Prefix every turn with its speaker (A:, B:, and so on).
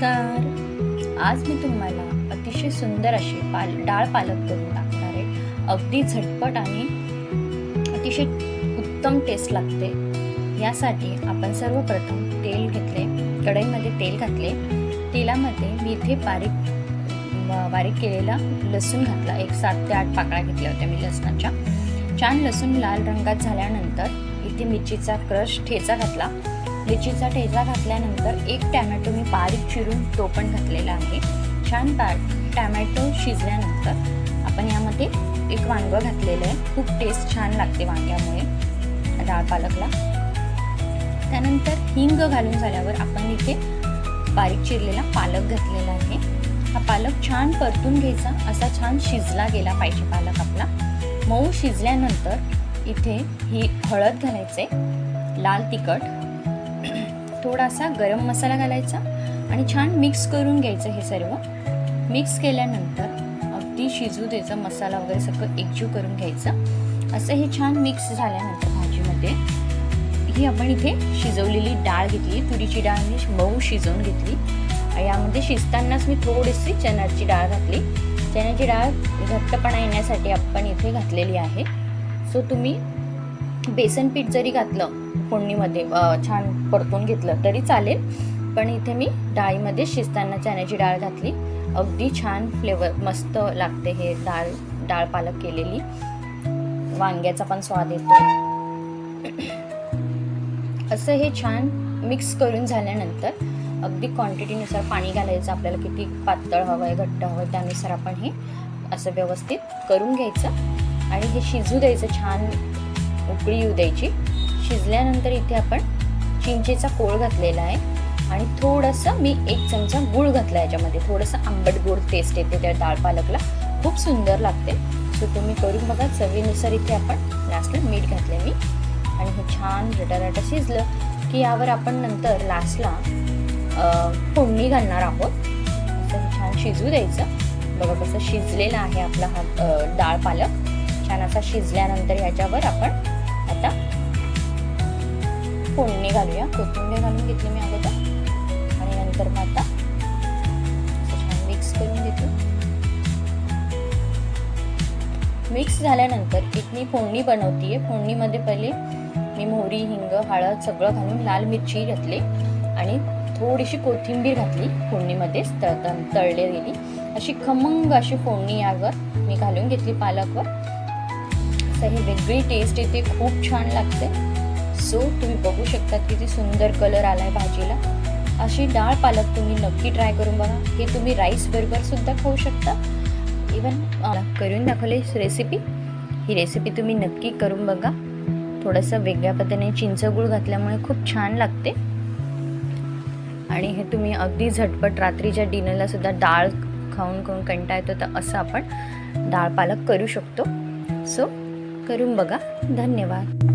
A: नमस्कार. आज मी तुम्हाला अतिशय सुंदर अशी पाल डाळ पालक करून टाकणार आहे. अगदी झटपट आणि अतिशय उत्तम टेस्ट लागते. यासाठी आपण सर्वप्रथम तेल घेतले कढईमध्ये तेल घातले. तेलामध्ये मी इथे बारीक बारीक केलेला लसूण घातला. एक सात ते आठ पाकळ्या घेतल्या होत्या मी लसणाच्या. छान लसूण लाल रंगात झाल्यानंतर इथे मिरचीचा क्रश ठेचा घातला. मिरचीचा ठेचा घातल्यानंतर एक टॅमॅटो मी बारीक चिरून तो पण घातलेला आहे. छान पा टॅमॅटो शिजल्यानंतर आपण यामध्ये एक वांगं घातलेलं आहे. खूप टेस्ट छान लागते वांग्यामुळे. डाळ पालकला. त्यानंतर हिंग घालून झाल्यावर आपण इथे बारीक चिरलेला पालक घातलेला आहे. हा पालक छान परतून घ्यायचा. असा छान शिजला गेला पाहिजे पालक आपला. मऊ शिजल्यानंतर इथे ही हळद घालायचे. लाल तिखट. थोडासा गरम मसाला घालायचा आणि छान मिक्स करून घ्यायचं हे सर्व. मिक्स केल्यानंतर अगदी शिजू द्यायचं मसाला वगैरे सगळं एकजीव करून घ्यायचं. असं हे छान मिक्स झाल्यानंतर भाजीमध्ये ही आपण इथे शिजवलेली डाळ घेतली तुरीची डाळ मी मऊ शिजवून घेतली. यामध्ये शिजतानाच मी थोडीशी चण्याची डाळ घातली. चण्याची डाळ घट्टपणा येण्यासाठी आपण इथे घातलेली आहे. सो तुम्ही बेसन पीठ जरी घातलं फोडणीमध्ये छान परतून घेतलं तरी चालेल. पण इथे मी डाळीमध्ये शिजताना चण्याची डाळ घातली. अगदी छान फ्लेवर मस्त लागते हे डाळ डाळ पालक केलेली. वांग्याचा पण स्वाद येतो. असं हे छान मिक्स करून झाल्यानंतर अगदी क्वांटिटीनुसार पाणी घालायचं. आपल्याला किती पातळ हवं आहे घट्ट हवं आहे त्यानुसार आपण हे असं व्यवस्थित करून घ्यायचं. आणि हे शिजू द्यायचं छान उकळी येऊ द्यायची. शिजल्यानंतर इथे आपण चिंचेचा कोळ घातलेला आहे. आणि थोडंसं मी एक चमचा गूळ घातला याच्यामध्ये. थोडंसं आंबट गोड टेस्ट येते त्या डाळ पालकला. खूप सुंदर लागते. सो तुम्ही करून बघा. चवीनुसार इथे आपण लास्टला मीठ घातले मी. आणि हे छान रटारटा शिजलं की यावर आपण नंतर लास्टला फोडणी घालणार आहोत. असं छान शिजू द्यायचं. बघा कसं शिजलेला आहे आपला हा डाळ पालक. छान असा शिजल्यानंतर ह्याच्यावर आपण आता फोडणी घालूया. कोथिंबीर घालून घेतली मी अगोदर. आणि नंतर मग आता छान मिक्स करून घेतो. मिक्स झाल्यानंतर एक मी फोडणी बनवतीये. फोडणीमध्ये पहिले मी मोहरी हिंग हळद सगळं घालून लाल मिरची घातली आणि थोडीशी कोथिंबीर घातली. फोडणीमध्येच तळ तळले गेली. अशी खमंग अशी फोडणी यावर मी घालून घेतली पालकवर. तर ही वेगळी टेस्ट येते. खूप छान लागते. सो तुम्ही बघू शकता किती सुंदर कलर आलाय भाजीला. अशी डाळ पालक तुम्ही नक्की ट्राय करून बघा. हे तुम्ही राईस बरोबर सुद्धा खाऊ शकता. इवन करून दाखवली रेसिपी ही रेसिपी तुम्ही नक्की करून बघा. थोडंसं वेगळ्या पद्धतीने चिंचगूळ घातल्यामुळे खूप छान लागते. आणि हे तुम्ही अगदी झटपट रात्रीच्या डिनरला सुद्धा डाळ खाऊन खाऊन कंटा येतो. तर असं आपण डाळ पालक करू शकतो. सो करून बघा. धन्यवाद.